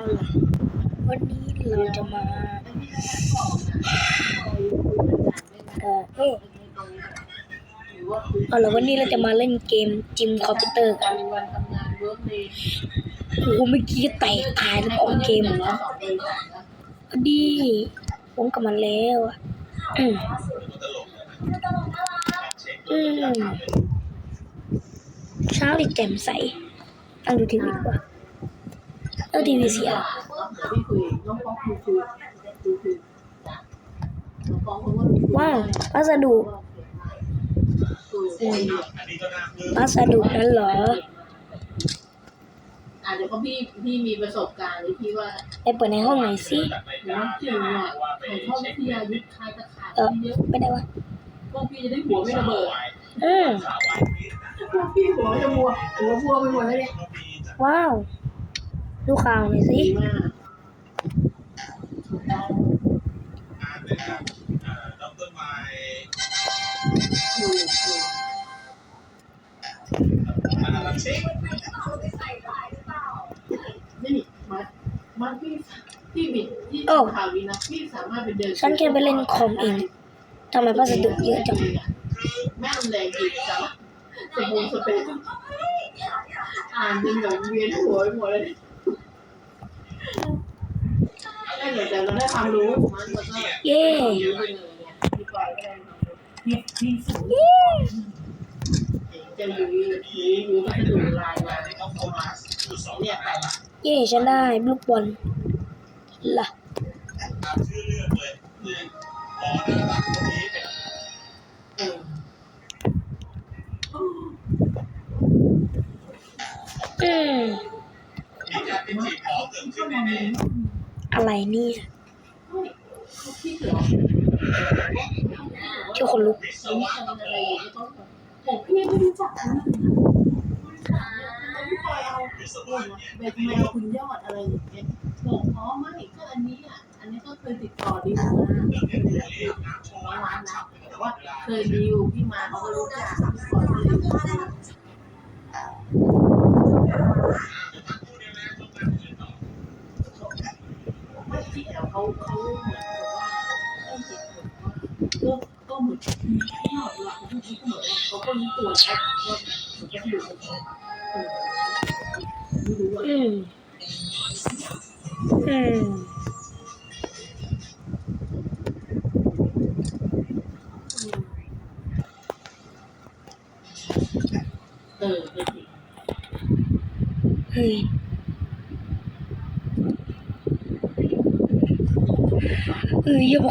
เอาล่ะวันนี้เราจะมาเออเฮ้ยเอาล่ะวันนี้เราจะมาเล่นเกมจิมคอมพิวเตอร์กันโอ้โหเมื่อกี้แตกตายแล้วออกเกมเหรอดีผมกับมาแล้วอืมอืมเช้าดิแจ่มใสตั้งดูทีวีดีกว่า ออทีวีเสียเดี๋ยวพี่คุยน้องฟ้องคุยคุยคุยคุยน้องฟ้องเขาว่าว้าวพัสดุคุยคุยพัสดุนั้นเหรออ่าเดี๋ยวเขาพี่พี่มีประสบการณ์หรือพี่ว่าไปเปิดในห้องหน่อยสิน้องจริงอะของชอบวิทยายุทธคลายตะขาบเออเยอะไม่ได้วะพวกพี่จะได้หัวไม่ระเบิดอืมพวกพี่หัวจะมัวหัวมัวไปหมดแล้วเนี่ยว้าว ดูข่าวหน่อยสิมากถูกต้องถูกถูกนี่มามาพี่พี่บิดที่ข่าวนี้นะพี่สามารถไปเดินฉันแค่ไปเล่นคอมเองทำไมพัสดุเยอะจัง แม่แรงจีบจังสบู่สเปรย์อ่านจนแบบเวียนหัวไปหมดเลย ได้เดี๋ยวแต่เราได้ความรู้มันก็เย้รู้ไปเลยเนี่ยพี่ปอยก็ได้พี่พี่สูงจะอยู่อยู่อยู่ก็จะดูลายมาเนี่ยไปเย้ฉันได้ลูกบอลล่ะเอออืม อะไรเนี่ยเจ้าคนลุกเราไม่ทำอะไรอยู่ไม่ต้องผมพี่ไม่รู้จักนะพี่ปอยเอาแบบแมวคุณยอดอะไรอย่างเงี้ยบอกอ๋อไม่ก็อันนี้อะอันนี้ก็เคยติดต่อดีมาร้านนะแต่ว่าเคยดีลพี่มาเขาก็รู้จักพี่ปอยเลย ที่แอลเขาเขาเหมือนกับว่าก็ก็เหมือนที่หอดหลังที่เขาเหมือนเขาก็รู้ตัวแล้วว่ามันจะอยู่กับเขาไม่รู้อะอืมอืมเออเฮ้ย 嗯要不